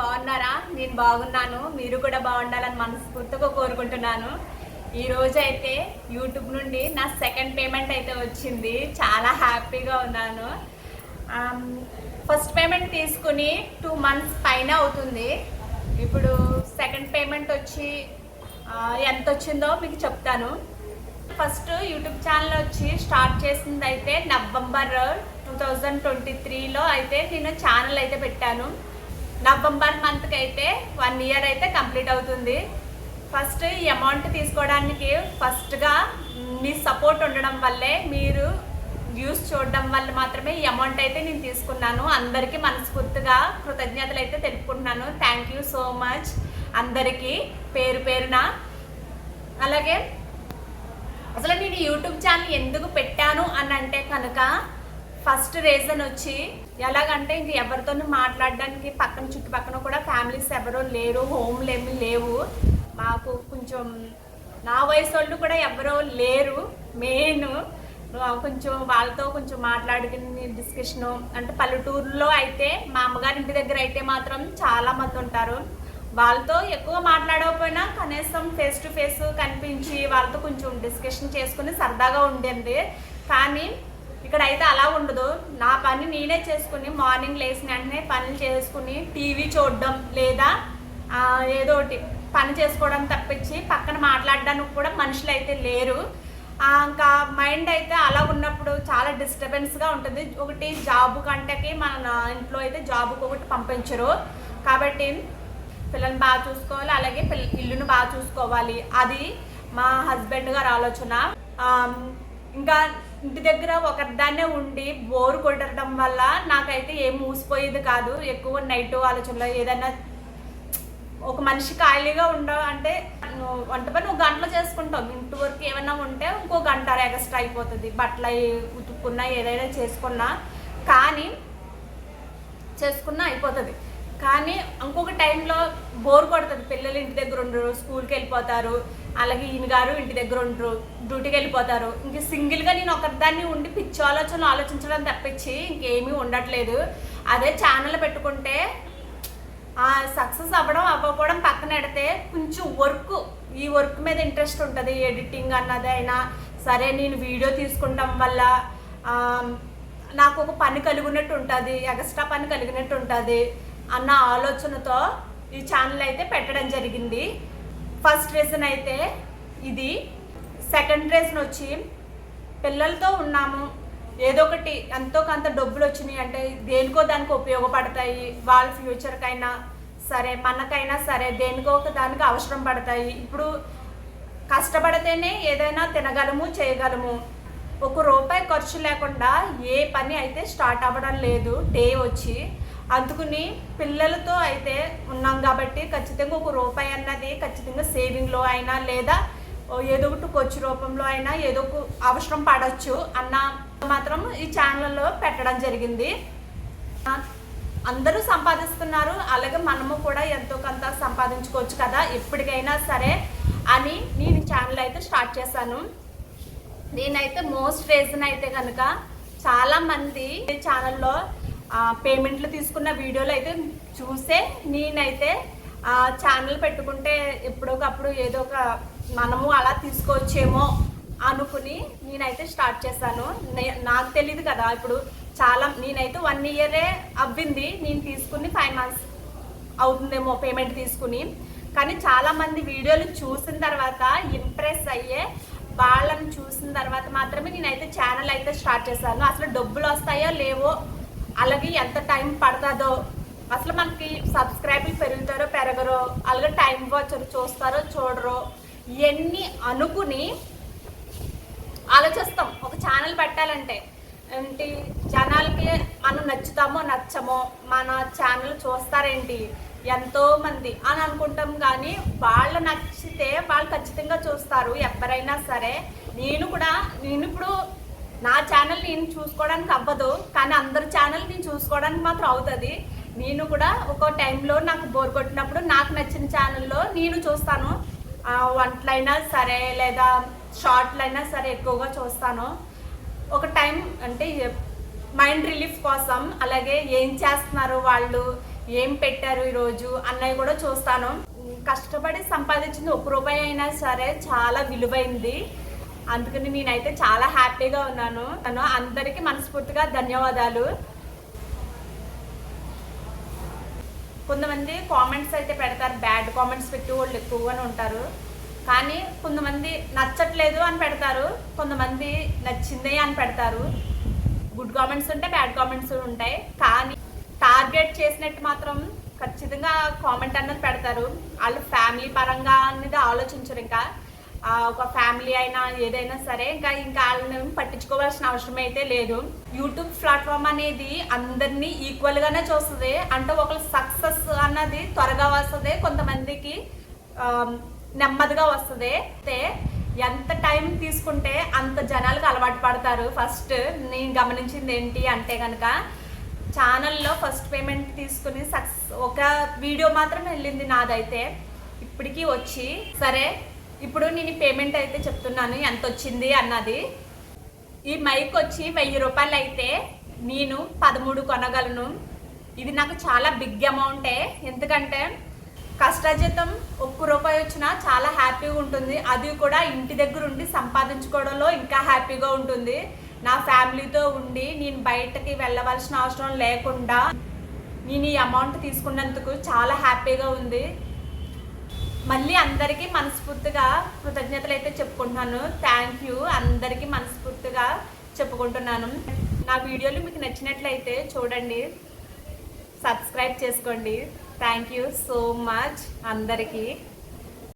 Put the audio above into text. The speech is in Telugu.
బాగున్నారా? నేను బాగున్నాను. మీరు కూడా బాగుండాలని మనస్ఫూర్తిగా కోరుకుంటున్నాను. ఈ రోజు అయితే యూట్యూబ్ నుండి నా సెకండ్ పేమెంట్ అయితే వచ్చింది. చాలా హ్యాపీగా ఉన్నాను. ఫస్ట్ పేమెంట్ తీసుకుని టూ మంత్స్ పైన అవుతుంది. ఇప్పుడు సెకండ్ పేమెంట్ వచ్చి ఎంత వచ్చిందో మీకు చెప్తాను. ఫస్ట్ యూట్యూబ్ ఛానల్ వచ్చి స్టార్ట్ చేసింది అయితే నవంబర్ టూ థౌజండ్ ట్వంటీ త్రీలో అయితే నేను ఛానల్ అయితే పెట్టాను. నవంబర్ మంత్కి అయితే వన్ ఇయర్ అయితే కంప్లీట్ అవుతుంది. ఫస్ట్ ఈ అమౌంట్ తీసుకోవడానికి ఫస్ట్గా మీ సపోర్ట్ ఉండడం వల్లే మీరు వ్యూస్ చూడడం వల్ల మాత్రమే ఈ అమౌంట్ అయితే నేను తీసుకున్నాను. అందరికీ మనస్ఫూర్తిగా కృతజ్ఞతలు అయితే తెలుపుకుంటున్నాను. థ్యాంక్ యూ సో మచ్ అందరికీ పేరు పేరున. అలాగే అసలు నేను యూట్యూబ్ ఛానల్ ఎందుకు పెట్టాను అని అంటే కనుక ఫస్ట్ రీజన్ వచ్చి ఎలాగంటే ఇంక ఎవరితో మాట్లాడడానికి పక్కన చుట్టుపక్కన కూడా ఫ్యామిలీస్ ఎవరో లేరు హోమ్లు ఏమి లేవు. మాకు కొంచెం నా వయసు వాళ్ళు కూడా ఎవరో లేరు మెయిన్. కొంచెం వాళ్ళతో కొంచెం మాట్లాడుకుని డిస్కషను. అంటే పల్లెటూరులో అయితే మా అమ్మగారి ఇంటి దగ్గర అయితే మాత్రం చాలా మంది ఉంటారు. వాళ్ళతో ఎక్కువ మాట్లాడకపోయినా కనీసం ఫేస్ టు ఫేస్ కనిపించి వాళ్ళతో కొంచెం డిస్కషన్ చేసుకుని సరదాగా ఉండేది. కానీ ఇక్కడ అయితే అలా ఉండదు. నా పని నేనే చేసుకుని మార్నింగ్ లేచిన వెంటనే పనులు చేసుకుని టీవీ చూడడం లేదా ఏదో ఒకటి పని చేసుకోవడం తప్పించి పక్కన మాట్లాడడానికి కూడా మనుషులు అయితే లేరు ఇంకా మైండ్ అయితే అలా ఉన్నప్పుడు చాలా డిస్టర్బెన్స్గా ఉంటుంది. ఒకటి జాబ్ కంటకి మన ఇంట్లో అయితే జాబ్కి ఒకటి పంపించరు. కాబట్టి పిల్లల్ని బాగా చూసుకోవాలి అలాగే పిల్ల ఇల్లును బాగా చూసుకోవాలి. అది మా హస్బెండ్ గారు ఆలోచన. ఇంకా ఇంటి దగ్గర ఒకదాన్నే ఉండి బోర్ కొట్టడం వల్ల నాకైతే ఏం మూసిపోయేది కాదు. ఎక్కువ నైట్ ఆలోచనలో ఏదైనా ఒక మనిషి ఖాళీగా ఉండవు అంటే నువ్వు వంట పని ఒక గంటలో చేసుకుంటాం ఇంటి వరకు ఏమైనా ఉంటే ఇంకో గంట ఎక్స్ట్రా అయిపోతుంది. బట్టలు ఉతుక్కున్నా ఏదైనా చేసుకున్నా కానీ చేసుకున్నా అయిపోతుంది. కానీ ఇంకొక టైంలో బోర్ కొడుతుంది. పిల్లలు ఇంటి దగ్గర ఉండరు స్కూల్కి వెళ్ళిపోతారు. అలాగే ఈయన గారు ఇంటి దగ్గర ఉండరు డ్యూటీకి వెళ్ళిపోతారు. ఇంక సింగిల్గా నేను ఒకరిదాన్ని ఉండి పిచ్చి ఆలోచనలు ఆలోచించడం తప్పించి ఇంకేమీ ఉండట్లేదు. అదే ఛానల్ పెట్టుకుంటే సక్సెస్ అవ్వడం అవ్వకపోవడం పక్కన పెడితే కొంచెం వర్క్ ఈ వర్క్ మీద ఇంట్రెస్ట్ ఉంటుంది. ఎడిటింగ్ అన్నది అయినా సరే నేను వీడియో తీసుకుంటాం వల్ల నాకు ఒక పని కలిగినట్టు ఉంటుంది. ఎక్స్ట్రా పని కలిగినట్టు ఉంటుంది. అన్న ఆలోచనతో ఈ ఛానల్ అయితే పెట్టడం జరిగింది. ఫస్ట్ రీజన్ అయితే ఇది. సెకండ్ రీజన్ వచ్చి పిల్లలతో ఉన్నాము. ఏదో ఒకటి ఎంతో కొంత డబ్బులు వచ్చినాయి అంటే దేనికో దానికి ఉపయోగపడతాయి. వాళ్ళ ఫ్యూచర్కైనా సరే మనకైనా సరే దేనికో ఒక దానికి అవసరం పడతాయి. ఇప్పుడు కష్టపడితేనే ఏదైనా తినగలము చేయగలము. ఒక రూపాయి ఖర్చు లేకుండా ఏ పని అయితే స్టార్ట్ అవ్వడం లేదు డే వచ్చి అందుకుని పిల్లలతో అయితే ఉన్నాం కాబట్టి ఖచ్చితంగా ఒక రూపాయి అన్నది ఖచ్చితంగా సేవింగ్లో అయినా లేదా ఏదో ఒకటి ఖర్చు రూపంలో అయినా ఏదో ఒక అవసరం పడవచ్చు అన్న మాత్రం ఈ ఛానల్లో పెట్టడం జరిగింది. అందరూ సంపాదిస్తున్నారు. అలాగే మనము కూడా ఎంతో కొంత సంపాదించుకోవచ్చు కదా ఎప్పటికైనా సరే అని నేను ఛానల్ అయితే స్టార్ట్ చేశాను. నేనైతే మోస్ట్ రీజన్ అయితే కనుక చాలామంది ఈ ఛానల్లో పేమెంట్లు తీసుకున్న వీడియోలు అయితే చూసే నేనైతే ఆ ఛానల్ పెట్టుకుంటే ఎప్పుడోకప్పుడు ఏదో ఒక మనము అలా తీసుకోవచ్చేమో అనుకుని నేనైతే స్టార్ట్ చేశాను. నాకు తెలియదు కదా ఇప్పుడు చాలా నేనైతే వన్ ఇయరే అవ్వింది నేను తీసుకుని ఫైవ్ మంత్స్ అవుతుందేమో పేమెంట్ తీసుకుని. కానీ చాలామంది వీడియోలు చూసిన తర్వాత ఇంప్రెస్ అయ్యే వాళ్ళని చూసిన తర్వాత మాత్రమే నేనైతే ఛానల్ అయితే స్టార్ట్ చేశాను. అసలు డబ్బులు వస్తాయో లేవో అలాగే ఎంత టైం పడుతుందో అసలు మనకి సబ్స్క్రైబర్లు పెరుగుతారో పెరగరో అలాగే టైం వచ్చారు చూస్తారో చూడరో ఇవన్నీ అనుకుని ఆలోచిస్తాం. ఒక ఛానల్ పెట్టాలంటే ఏంటి జనాలకి మనం నచ్చుతామో నచ్చమో మన ఛానల్ చూస్తారేంటి ఎంతో మంది అని అనుకుంటాం. కానీ వాళ్ళు నచ్చితే వాళ్ళు ఖచ్చితంగా చూస్తారు. ఎవరైనా సరే నేను కూడా నేను ఇప్పుడు నా ఛానల్ నేను చూసుకోవడానికి అవ్వదు కానీ అందరి ఛానల్ నేను చూసుకోవడానికి మాత్రం అవుతుంది. నేను కూడా ఒక టైంలో నాకు బోర్ కొట్టినప్పుడు నాకు నచ్చిన ఛానల్లో నేను చూస్తాను. వంటలైనా సరే లేదా షార్ట్లైనా సరే ఎక్కువగా చూస్తాను. ఒక టైం అంటే మైండ్ రిలీఫ్ కోసం అలాగే ఏం చేస్తున్నారు వాళ్ళు ఏం పెట్టారు ఈరోజు అన్నవి కూడా చూస్తాను. కష్టపడి సంపాదించింది ఒక రూపాయి అయినా సరే చాలా విలువైంది. అందుకని నేనైతే చాలా హ్యాపీగా ఉన్నాను. తను అందరికీ మనస్ఫూర్తిగా ధన్యవాదాలు. కొంతమంది కామెంట్స్ అయితే పెడతారు బ్యాడ్ కామెంట్స్ పెట్టి వాళ్ళు ఎక్కువగానే ఉంటారు. కానీ కొంతమంది నచ్చట్లేదు అని పెడతారు కొంతమంది నచ్చిందే అని పెడతారు. గుడ్ కామెంట్స్ ఉంటాయి బ్యాడ్ కామెంట్స్ ఉంటాయి. కానీ టార్గెట్ చేసినట్టు మాత్రం ఖచ్చితంగా కామెంట్ అన్నది పెడతారు. వాళ్ళు ఫ్యామిలీ పరంగా అనేది ఆలోచించరు ఇంకా. ఒక ఫ్యామిలీ అయినా ఏదైనా సరే ఇంకా ఇంకా వాళ్ళని పట్టించుకోవాల్సిన అవసరం అయితే లేదు. యూట్యూబ్ ప్లాట్ఫామ్ అనేది అందరినీ ఈక్వల్ గానే చూస్తుంది. అంటే ఒకరు సక్సెస్ అన్నది త్వరగా వస్తుంది కొంతమందికి నెమ్మదిగా వస్తుంది. అయితే ఎంత టైం తీసుకుంటే అంత జనాలకు అలవాటు పడతారు. ఫస్ట్ నేను గమనించింది ఏంటి అంటే కనుక ఛానల్లో ఫస్ట్ పేమెంట్ తీసుకుని సక్సెస్ ఒక వీడియో మాత్రం వెళ్ళింది నాదైతే. ఇప్పటికీ వచ్చి సరే ఇప్పుడు నేను పేమెంట్ అయితే చెప్తున్నాను ఎంత వచ్చింది అన్నది. ఈ మైక్ వచ్చి వెయ్యి రూపాయలు అయితే నేను పదమూడు కొనగలను. ఇది నాకు చాలా బిగ్ అమౌంటే ఎందుకంటే కష్టజీతం ఒక్క రూపాయి వచ్చినా చాలా హ్యాపీగా ఉంటుంది. అది కూడా ఇంటి దగ్గర ఉండి సంపాదించుకోవడంలో ఇంకా హ్యాపీగా ఉంటుంది. నా ఫ్యామిలీతో ఉండి నేను బయటకి వెళ్ళవలసిన అవసరం లేకుండా నేను ఈ అమౌంట్ తీసుకున్నందుకు చాలా హ్యాపీగా ఉంది. మళ్ళీ అందరికీ మనస్ఫూర్తిగా కృతజ్ఞతలు అయితే చెప్పుకుంటున్నాను. థ్యాంక్ యూ అందరికీ మనస్ఫూర్తిగా చెప్పుకుంటున్నాను. నా వీడియోలు మీకు నచ్చినట్లయితే చూడండి. సబ్స్క్రైబ్ చేసుకోండి. థ్యాంక్ యూ సో మచ్ అందరికీ.